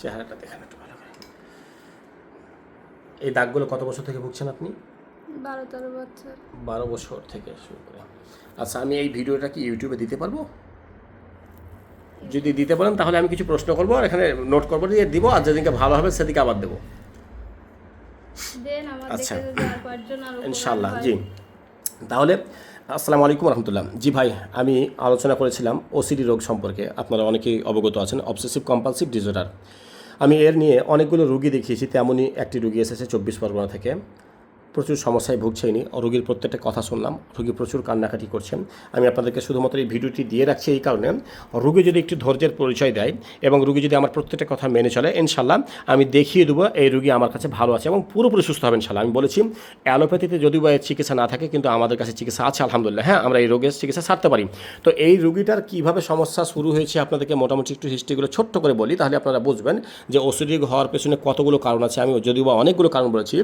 চেহারাটা দেখেন একটু ভালো করে। এই দাগগুলো কত বছর থেকে ভুগছেন আপনি? বারো তেরো বছর। বারো বছর থেকে শুরু করে। আচ্ছা আমি এই ভিডিওটা কি ইউটিউবে দিতে পারব? যদি দিতে পারেন তাহলে আমি কিছু প্রশ্ন করব আর এখানে নোট করব দিয়ে দিব আর যেদিনকে ভালো হবে সেদিকে আবার দেবো। আচ্ছা। ইনশাল্লাহ জি। তাহলে আসসালামু আলাইকুম রহমতুল্লাহ। জি ভাই, আমি আলোচনা করেছিলাম ওসিডি রোগ সম্পর্কে। আপনারা অনেকেই অবগত আছেন অবসেসিভ কম্পালসিভ ডিজর্ডার আমি এর নিয়ে অনেকগুলো রুগী দেখিয়েছি, তেমনই একটি রুগী এসেছে চব্বিশ পরগনা থেকে। প্রচুর সমস্যায় ভুগছে ইনি রোগীর প্রত্যেকটা কথা শুনলাম। রোগী প্রচুর কান্নাকাটি করছেন। আমি আপনাদেরকে শুধুমাত্র এই ভিডিওটি দিয়ে রাখছি এই কারণে। রোগী যদি একটু ধৈর্যের পরিচয় দেয় এবং রোগী যদি আমার প্রত্যেকটা কথা মেনে চলে ইনশাল্লাহ আমি দেখিয়ে দেবো এই রোগী আমার কাছে ভালো আছে এবং পুরোপুরি সুস্থ হবে ইনশাল্লাহ আমি বলেছি, অ্যালোপ্যাথিতে যদিও বা চিকিৎসা না থাকে কিন্তু আমাদের কাছে চিকিৎসা আছে, আলহামদুলিল্লাহ। হ্যাঁ আমরা এই রোগের চিকিৎসা সারতে পারি। তো এই রোগীটার কীভাবে সমস্যা শুরু হয়েছে আপনাদেরকে মোটামুটি একটু হিস্ট্রিগুলো ছোট্ট করে বলি, তাহলে আপনারা বুঝবেন যে ওসিডি হওয়ার পেছনে কতগুলো কারণ আছে। আমি যদিও বা অনেকগুলো কারণ বলেছি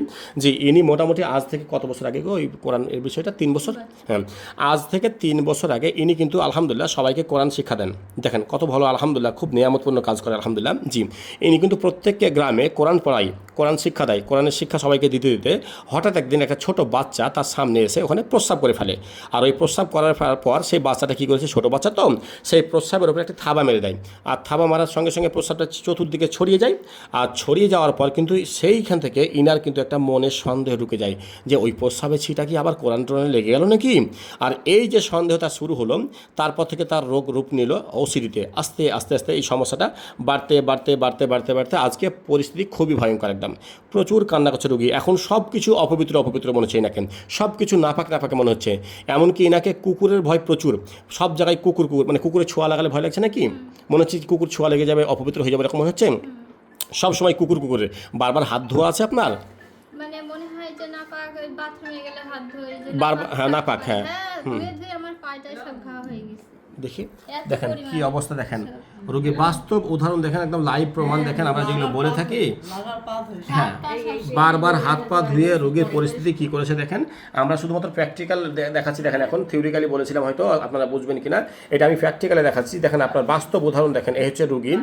যে ইনি মোটামুটি আজ থেকে কত বছর আগে ওই কোরআন এর বিষয়টা? তিন বছর? হ্যাঁ। আজ থেকে তিন বছর আগে ইনি কিন্তু আলহামদুলিল্লাহ সবাইকে কোরআন শিক্ষা দেন। দেখেন কত ভালো আলহামদুলিল্লাহ, খুব নিয়ামতপূর্ণ কাজ করে আলহামদুলিল্লাহ। জি। ইনি কিন্তু প্রত্যেককে গ্রামে কোরআন পড়াই কোরআন শিক্ষা দেয়, কোরআনের শিক্ষা সবাইকে দিতে দিতে হঠাৎ একদিন একটা ছোট বাচ্চা তার সামনে এসে ওখানে প্রস্রাব করে ফেলে। আর ওই প্রস্রাব করার পর সেই বাচ্চাটা কী করেছে? ছোটো বাচ্চা তো, সেই প্রস্রাবের উপরে একটা থাবা মেরে দেয়। আর থাবা মারার সঙ্গে সঙ্গে প্রস্রাবটা চতুর্দিকে ছড়িয়ে যায়। আর ছড়িয়ে যাওয়ার পর কিন্তু সেইখান থেকে ইনার কিন্তু একটা মনের সন্দেহ ঢুকে যায়। যে ওই প্রস্রাবের ছিটা কি আবার কোরআন টোরআনে লেগে গেল নাকি? আর এই যে সন্দেহটা শুরু হলো, তারপর থেকে তার রোগ রূপ নিল ওসিডিতে আস্তে আস্তে আস্তে এই সমস্যাটা বাড়তে বাড়তে বাড়তে বাড়তে বাড়তে আজকে পরিস্থিতি খুবই ভয়ঙ্কর একদম। প্রচুর কান্না করছে রোগী। এখন সব কিছু অপবিত্র অপবিত্র মনে হচ্ছে এনাকে সব কিছু নাপাক নাফাকে মনে হচ্ছে। এমনকি এনাকে কুকুরের ভয় প্রচুর। সব জায়গায় কুকুর কুকুর মানে কুকুরের ছোঁয়া লাগালে ভয় লাগছে নাকি? মনে হচ্ছে কুকুর ছোঁয়া লেগে যাবে, অপবিত্র হয়ে যাবে, এরকম মনে হচ্ছে? সবসময় কুকুর, কুকুরের। বারবার হাত ধোয়া আছে আপনার মানে মনে হয় যে না পাক ওই বাথরুমে গেলে হাত ধরে যে বারবার- হ্যাঁ, নাপাক, হ্যাঁ। হ্যাঁ ধুয়ে ধুয়ে আমার পায়টা সব ঘা হয়ে গেছে দেখি। দেখেন কি অবস্থা দেখেন। রোগী বাস্তব উদাহরণ দেখেন একদম লাইভ প্রমাণ দেখেন আমরা যেগুলো বলে থাকি। হ্যাঁ বারবার হাত পা ধুয়ে রোগীর পরিস্থিতি কি করেছে দেখেন। আমরা শুধুমাত্র প্র্যাকটিক্যাল দেখাচ্ছি দেখেন এখন থিওরিক্যালি বলেছিলাম হয়তো আপনারা বুঝবেন কিনা। এটা আমি প্র্যাকটিক্যালে দেখাচ্ছি। দেখেন আপনার বাস্তব উদাহরণ দেখেন এই হচ্ছে রুগীর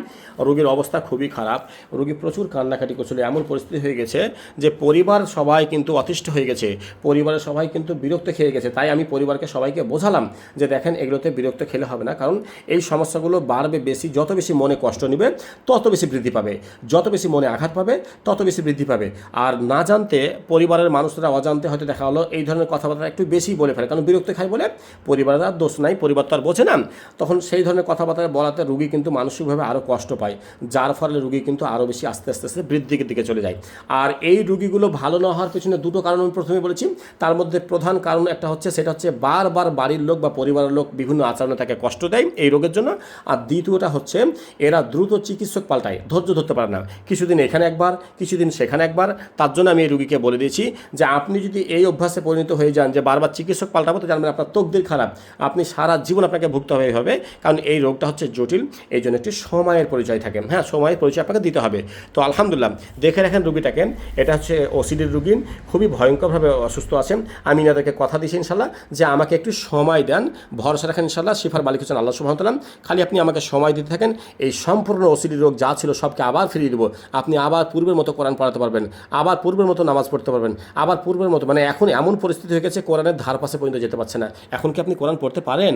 রোগীর অবস্থা খুবই খারাপ। রোগী প্রচুর কান্নাকাটি করছিল। এমন পরিস্থিতি হয়ে গেছে যে পরিবার সবাই কিন্তু অতিষ্ঠ হয়ে গেছে। পরিবারের সবাই কিন্তু বিরক্ত খেয়ে গেছে। তাই আমি পরিবারকে সবাইকে বোঝালাম যে দেখেন এগুলোতে বিরক্ত খেলে হবে না। কারণ এই সমস্যাগুলো বাড়বে বেশি, যত বেশি মনে কষ্ট নেবে, তত বেশি বৃদ্ধি পাবে। যত বেশি মনে আঘাত পাবে, তত বেশি বৃদ্ধি পাবে। আর না জানতে পরিবারের মানুষরা অজান্তে হয়তো দেখা হলো, এই ধরনের কথাবার্তা একটু বেশি বলে ফেলে। কারণ বিরক্ত খায় বলে পরিবারের আর দোষ নাই, পরিবার তো আর বোঝে না। তখন সেই ধরনের কথাবার্তা বলাতে রুগী কিন্তু মানসিকভাবে আরও কষ্ট পায়। যার ফলে রুগী কিন্তু আরও বেশি আস্তে আস্তে আস্তে বৃদ্ধির দিকে চলে যায়। আর এই রুগীগুলো ভালো না হওয়ার পেছনে দুটো কারণ আমি প্রথমে বলেছি। তার মধ্যে প্রধান কারণ একটা হচ্ছে, সেটা হচ্ছে বারবার বাড়ির লোক বা পরিবারের লোক বিভিন্ন আচরণে তাকে কষ্ট দেয় এই রোগের জন্য। আর দ্বিতীয়টা হচ্ছে, এরা দ্রুত চিকিৎসক পাল্টায়, ধৈর্য ধরতে পারে না। কিছুদিন এখানে একবার, কিছুদিন সেখানে একবার। তার জন্য আমি এই রুগীকে বলে দিয়েছি যে, আপনি যদি এই অভ্যাসে পরিণত হয়ে যান যে, বারবার চিকিৎসক পাল্টাবো তো জানবেন আপনার তকদির খারাপ। আপনি সারা জীবন আপনাকে ভুগতে হবে হবে কারণ এই রোগটা হচ্ছে জটিল। এই জন্য একটি সময়ের পরিচয় থাকে। হ্যাঁ সময়ের পরিচয় আপনাকে দিতে হবে। তো আলহামদুলিল্লাহ, দেখে রাখেন রুগীটাকে। এটা হচ্ছে ওসিডির রুগী। খুবই ভয়ঙ্করভাবে অসুস্থ আছেন। আমি এনাদেরকে কথা দিয়েছি ইনশাল্লাহ যে, আমাকে একটু সময় দেন, ভরসা রাখেন ইনশাল্লাহ শিফার মালিক হচ্ছেন আল্লাহ সুহামতালাম খালি আপনি আমাকে সময় দিতে থাকেন এই সম্পূর্ণ ওসিডি রোগ যা ছিল সবকে আবার ফিরিয়ে দেবো। আপনি আবার পূর্বের মতো কোরআন পড়াতে পারবেন আবার পূর্বের মতো নামাজ পড়তে পারবেন আবার পূর্বের মতো মানে এখন এমন পরিস্থিতি হয়ে গেছে কোরআনের ধার পাশে পর্যন্ত যেতে পারছে না। এখন কি আপনি কোরআন পড়তে পারেন?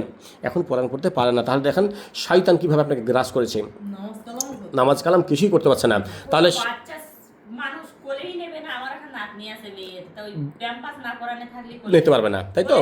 এখন কোরআন পড়তে পারেন না। তাহলে দেখেন শয়তান কীভাবে আপনাকে গ্রাস করেছে। নামাজ কালাম কিছুই করতে পারছে না। তাহলে মানুষ কোলেই নেবে না। আমার এখন নাতনি আছে মেয়ে নিতে পারবে না তাই তো।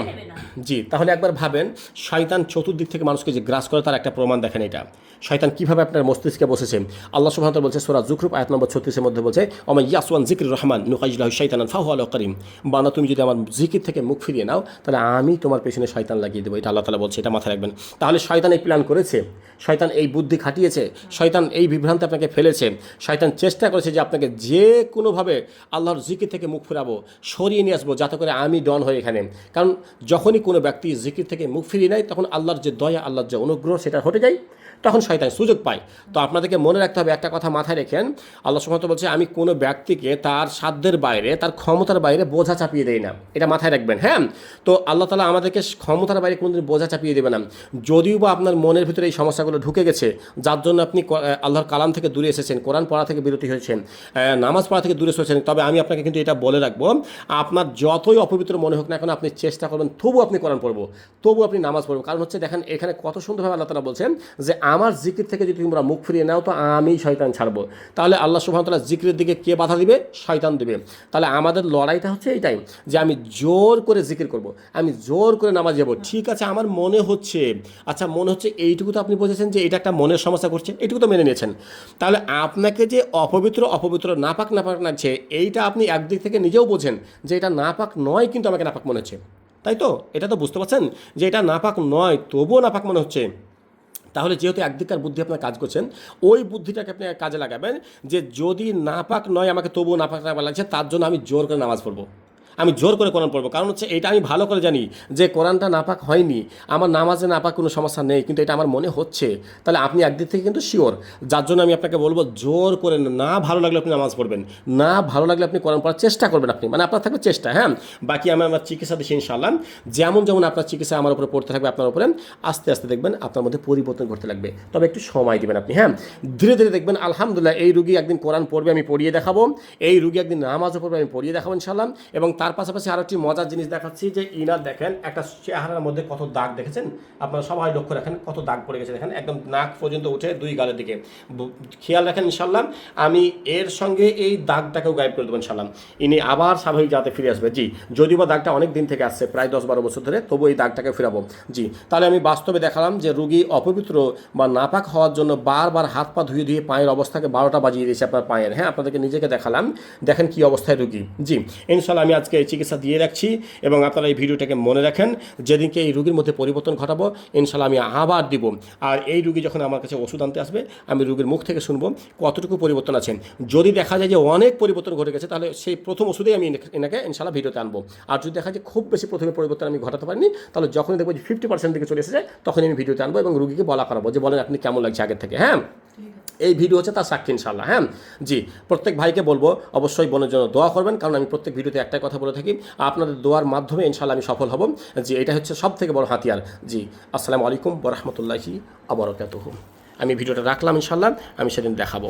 জি তাহলে একবার ভাবেন শয়তান চতুর্দিক থেকে মানুষকে যে গ্রাস করে তার একটা প্রমাণ দেখেন এটা। শয়তান কীভাবে আপনার মস্তিষ্কে বসেছে? আল্লাহ তাআলা বলছে সূরা জুখরুফ আয়াত নম্বর 36 এর মধ্যে বলছে আমা ইয়াসওয়ান জিকির রহমান নুকাইজলাহু শাইতানান ফাহু আলা করিম। বান্দা তুমি যদি আমার জিকির থেকে মুখ ফিরিয়ে নাও তাহলে আমি তোমার পেছনে শয়তান লাগিয়ে দেবো এটা আল্লাহ তালা বলছে এটা মাথায় রাখবেন। তাহলে শয়তান এই প্ল্যান করেছে? শয়তান এই বুদ্ধি খাটিয়েছে? শয়তান এই বিভ্রান্তি আপনাকে ফেলেছে? শয়তান চেষ্টা করেছে যে আপনাকে যে কোনোভাবে আল্লাহর জিকির থেকে মুখ ফেরাবো সরিয়ে নিয়ে আসব, যাতে করে আমি ডন হই এখানে। কারণ যখনই কোনো ব্যক্তি জিকির থেকে মুখ ফিরিয়ে নেয়, তখন আল্লাহর যে দয়া, আল্লাহর যে অনুগ্রহ, সেটা হটে যায়। তখন শয়তান সুযোগ পায়। তো আপনাদেরকে মনে রাখতে হবে একটা কথা মাথায় রেখেন, আল্লাহ সুমত বলছে, আমি কোনো ব্যক্তিকে তার সাধ্যের বাইরে, তার ক্ষমতার বাইরে বোঝা চাপিয়ে দেই না। এটা মাথায় রাখবেন হ্যাঁ? তো আল্লাহ তালা আমাদেরকে ক্ষমতার বাইরে কোনোদিন বোঝা চাপিয়ে দেবে না। যদিও বা আপনার মনের ভিতরে এই সমস্যাগুলো ঢুকে গেছে, যার জন্য আপনি আল্লাহর কালাম থেকে দূরে এসেছেন, কোরআন পড়া থেকে বিরতি হয়েছেন নামাজ পড়া থেকে দূরে সরেছেন তবে আমি আপনাকে কিন্তু এটা বলে রাখব, আপনার যতই অপবিত্র মনে হোক না এখন আপনি চেষ্টা করবেন তবু আপনি কোরআন পড়ব তবু আপনি নামাজ পড়ব। কারণ হচ্ছে, দেখেন, এখানে কত সুন্দরভাবে আল্লাহ তালা বলছেন যে আমার জিকির থেকে যদি তোমরা মুখ ফিরিয়ে নাও, তো আমি শয়তান ছাড়বো। তাহলে আল্লাহ সুবাহতাল্লাহ জিকিরের দিকে কে বাধা দিবে? শয়তান দিবে। তাহলে আমাদের লড়াইটা হচ্ছে এইটাই যে আমি জোর করে জিকির করব। আমি জোর করে নামাজ যাব। ঠিক আছে, আমার মনে হচ্ছে আচ্ছা মনে হচ্ছে এইটুকু তো আপনি বুঝেছেন যে এটা একটা মনের সমস্যা করছে এইটুকু তো মেনে নিয়েছেন। তাহলে আপনাকে যে অপবিত্র অপবিত্র, নাপাক নাপাক লাগছে, এইটা আপনি একদিক থেকে নিজেও বোঝেন যে এটা নাপাক নয় কিন্তু আমাকে নাপাক মনে হচ্ছে। তাই তো? এটা তো বুঝতে পারছেন? যে এটা নাপাক নয়, তবুও নাপাক মনে হচ্ছে। তাহলে যেহেতু একদিককার বুদ্ধি আপনার কাজ করছেন, ওই বুদ্ধিটাকে আপনি কাজে লাগাবেন যে যদি নাপাক নয়, আমাকে তবুও নাপাক লাগছে, তার জন্য আমি জোর করে নামাজ পড়ব। আমি জোর করে কোরআন পড়ব। কারণ হচ্ছে এটা আমি ভালো করে জানি যে কোরআনটা নাপাক হয়নি, আমার নামাজে নাপাক কোনো সমস্যা নেই, কিন্তু এটা আমার মনে হচ্ছে। তাহলে আপনি একদিক থেকে কিন্তু শিওর যার জন্য আমি আপনাকে বলব জোর করে না ভালো লাগলে আপনি নামাজ পড়বেন, না ভালো লাগলে আপনি কোরআন পড়ার চেষ্টা করবেন আপনি মানে আপনার থাকবে চেষ্টা হ্যাঁ? বাকি আমি আমার চিকিৎসা দিচ্ছি ইনশাল্লাহ যেমন যেমন আপনার চিকিৎসা আমার উপরে পড়তে থাকবে, আপনার উপরে আস্তে আস্তে দেখবেন আপনার মধ্যে পরিবর্তন করতে লাগবে। তবে একটু সময় দিবেন আপনি হ্যাঁ? ধীরে ধীরে দেখবেন আলহামদুলিল্লাহ এই রুগী একদিন কোরআন পড়বে, আমি পড়িয়ে দেখাবো। এই রুগী একদিন নামাজও পড়বে, আমি পড়িয়ে দেখাবো ইনশাল্লাহ এবং তার পাশাপাশি আরও একটি মজার জিনিস দেখাচ্ছি যে ইনার দেখেন, একটা চেহারার মধ্যে কত দাগ দেখেছেন? আপনারা সবাই লক্ষ্য রাখেন কত দাগ পড়ে গেছে, দেখেন, একদম নাক পর্যন্ত উঠে দুই গালের দিকে। খেয়াল রাখেন ইনশাল্লাহ আমি এর সঙ্গে এই দাগটাকেও গায়েব করে দেবো ইনশাল্লাহ ইনি আবার স্বাভাবিক জাতে ফিরে আসবে। জি, যদিও বা দাগটা অনেক দিন থেকে আসছে, প্রায় দশ বারো বছর ধরে, তবু এই দাগটাকে ফিরাবো। জি, তাহলে আমি বাস্তবে দেখালাম যে রুগী অপবিত্র বা নাপাক হওয়ার জন্য বারবার হাত পা ধুয়ে ধুয়ে পায়ের অবস্থাকে বারোটা বাজিয়ে দিয়েছে আপনার পায়ের। হ্যাঁ আপনাদেরকে নিজেকে দেখালাম, দেখেন কি অবস্থায় রুগী। জি ইনশাল্লাহ আমি আজকে এই চিকিৎসা দিয়ে রাখছি এবং আপনারা এই ভিডিওটাকে মনে রাখেন, যেদিনকে এই রুগীর মধ্যে পরিবর্তন ঘটাবো ইনশাল্লাহ আমি আবার দিব। আর এই রুগী যখন আমার কাছে ওষুধ আনতে আসবে, আমি রুগীর মুখ থেকে শুনব কতটুকু পরিবর্তন আছে। যদি দেখা যায় যে অনেক পরিবর্তন ঘটে গেছে, তাহলে সেই প্রথম ওষুধেই আমি এনাকে- ইনশাল্লাহ ভিডিওতে আনব। আর যদি দেখা যায় খুব বেশি প্রথমে পরিবর্তন আমি ঘটাতে পারিনি, তাহলে যখনই দেখব যে ফিফটি পার্সেন্ট দিকে চলে এসেছে, তখনই আমি ভিডিওতে আনব এবং রুগীকে বলা করাবো যে, বলেন আপনি কেমন লাগছে আগের থেকে হ্যাঁ? এই ভিডিও হচ্ছে তার সাক্ষী ইনশাল্লাহ হ্যাঁ? জি, প্রত্যেক ভাইকে বলব, অবশ্যই বোনের জন্য দোয়া করবেন, কারণ আমি প্রত্যেক ভিডিওতে একটাই কথা বলে থাকি, আপনাদের দোয়ার মাধ্যমে ইনশাল্লাহ আমি সফল হব। জি, এটা হচ্ছে সব থেকে বড় হাতিয়ার। জি, আসসালামু আলাইকুম বরহমতুল্লাহি আবরকাত আমি ভিডিওটা রাখলাম ইনশাল্লাহ আমি সেদিন দেখাবো।